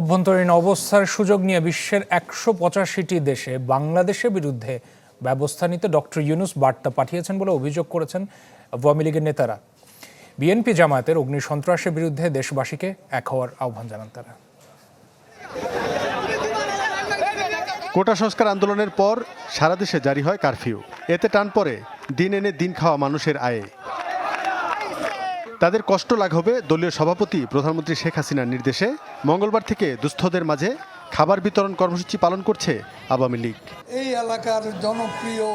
অভ্যন্তরীণ অবস্থার সুযোগ নিয়ে বিশ্বের একশো পঁচাশিটি দেশে বাংলাদেশের বিরুদ্ধে ব্যবস্থা নিতে ডক্টর ইউনুস বার্তা পাঠিয়েছেন বলে অভিযোগ করেছেন আওয়ামী লীগের নেতারা। বিএনপি জামায়াতের অগ্নি সন্ত্রাসের বিরুদ্ধে দেশবাসীকে এক হওয়ার আহ্বান জানান তারা। কোটা সংস্কার আন্দোলনের পর সারা দেশে জারি হয় কারফিউ। এতে টান পড়ে, দিন এনে দিন খাওয়া মানুষের আয়ে। তাদের কষ্ট লাঘবে দলীয় সভাপতি প্রধানমন্ত্রী শেখ হাসিনার নির্দেশে মঙ্গলবার থেকে দুস্থদের মাঝে খাবার বিতরণ কর্মসূচি পালন করছে আওয়ামী লীগ। এই এলাকার জনপ্রিয়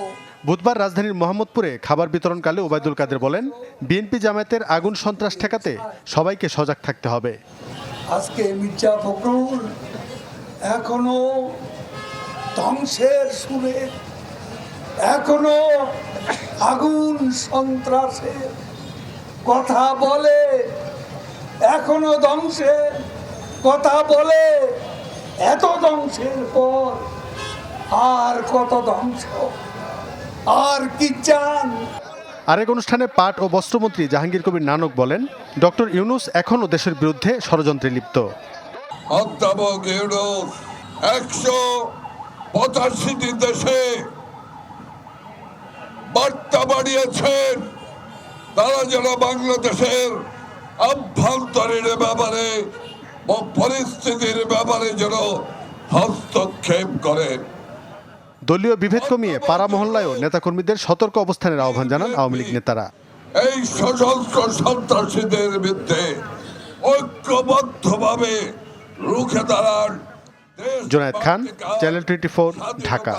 বুধবার রাজধানীর মোহাম্মদপুরে খাবার বিতরণকালে ওবায়দুল কাদের বলেন বিএনপি জামায়াতের আগুন সন্ত্রাস ঠেকাতে সবাইকে সজাগ থাকতে হবে। আজকে মির্জা ফখরুল এখনও ধ্বংসের সুরে এখনও আগুন সন্ত্রাসের কথা বলে এখনও ধ্বংসের কথা বলে এত ধ্বংসের পর আর কত ধ্বংস? আর কি চান? আরেক অনুষ্ঠানে পাট ও বস্ত্রমন্ত্রী জাহাঙ্গীর কবির নানক বলেন ডক্টর ইউনুস এখনও দেশের বিরুদ্ধে ষড়যন্ত্রে লিপ্ত। অধ্যাপক ইউনুস একশো পঁচাশিটি দেশে বার্তা বাড়িয়েছেন। তারা যেন বাংলাদেশের আভ্যন্তরীণ ব্যাপারে ও পরিস্থিতির ব্যাপারে যেন হস্তক্ষেপ করেন দলীয় বিভেদ কমিয়ে পাড়া মহল্লায়ও নেতাকর্মীদের সতর্ক অবস্থানের আহ্বান জানান আওয়ামী লীগ নেতারা এই সশস্ত্র সন্ত্রাসীদের বিরুদ্ধে ঐক্যবদ্ধভাবে রুখে দাঁড়ান জোনায়েদ খান, চ্যানেল 24, ঢাকা।